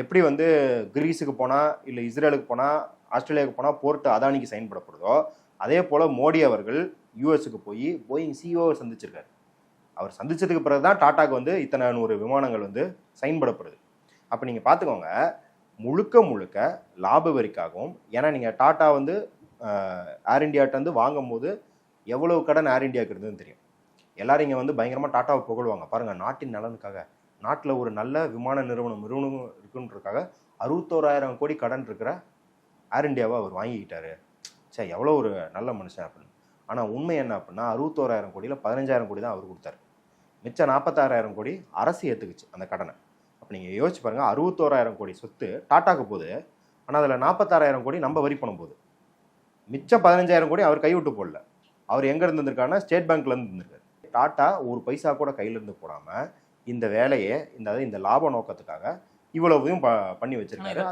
எப்படி வந்து கிரீஸுக்கு போனால் இல்லை இஸ்ரேலுக்கு போனால் ஆஸ்திரேலியாவுக்கு போனால் போர்ட்டு அதானிக்கு சைன் பண்ணப்படுதோ அதே போல் மோடி அவர்கள் யூஎஸுக்கு போய் போயிங் சிஓவை சந்திச்சிருக்காரு. அவர் சந்தித்ததுக்கு பிறகு தான் டாட்டாக்கு வந்து இத்தனை நூறு விமானங்கள் வந்து சைன் பண்ணப்படுது அப்போ நீங்கள் பார்த்துக்கோங்க முழுக்க முழுக்க லாப வரிக்காகவும் ஏன்னா நீங்கள் டாட்டா வந்து ஏர் இந்தியாட்ட வந்து வாங்கும்போது எவ்வளவு கடன் ஏர் இந்தியாவுக்கு இருந்ததுன்னு தெரியும். எல்லாரும் இங்கே வந்து பயங்கரமாக டாட்டாவை புகழ்வாங்க. பாருங்கள் நாட்டின் நலனுக்காக நாட்டில் ஒரு நல்ல விமான நிறுவனம் நிறுவனம் இருக்குன்றதுக்காக அறுபத்தோராயிரம் கோடி கடன் இருக்கிற ஏர் இண்டியாவை அவர் வாங்கிக்கிட்டாரு. சே எவ்வளோ ஒரு நல்ல மனுஷன் அப்படின்னு. ஆனால் உண்மை என்ன அப்படின்னா அறுபத்தோராயிரம் கோடியில் பதினஞ்சாயிரம் கோடி தான் அவர் கொடுத்தாரு. மிச்சம் நாற்பத்தாறாயிரம் கோடி அரசு ஏற்றுக்குச்சு அந்த கடனை. அப்போ நீங்கள் யோசிச்சு பாருங்கள் அறுபத்தோராயிரம் கோடி சொத்து டாட்டாக்கு போகுது. ஆனால் அதில் நாற்பத்தாறாயிரம் கோடி நம்ம வரி பணம் போகுது. மிச்சம் பதினஞ்சாயிரம் கோடி அவர் கைவிட்டு போடல. அவர் எங்கே இருந்திருக்காருன்னா ஸ்டேட் பேங்க்லேருந்து இருந்திருக்காரு டாட்டா ஒரு பைசா கூட கையிலேருந்து போடாமல் இந்த வேலையை இந்த இந்த லாப நோக்கத்துக்காக இவ்வளவையும் ப பண்ணி வச்சிருக்காரு.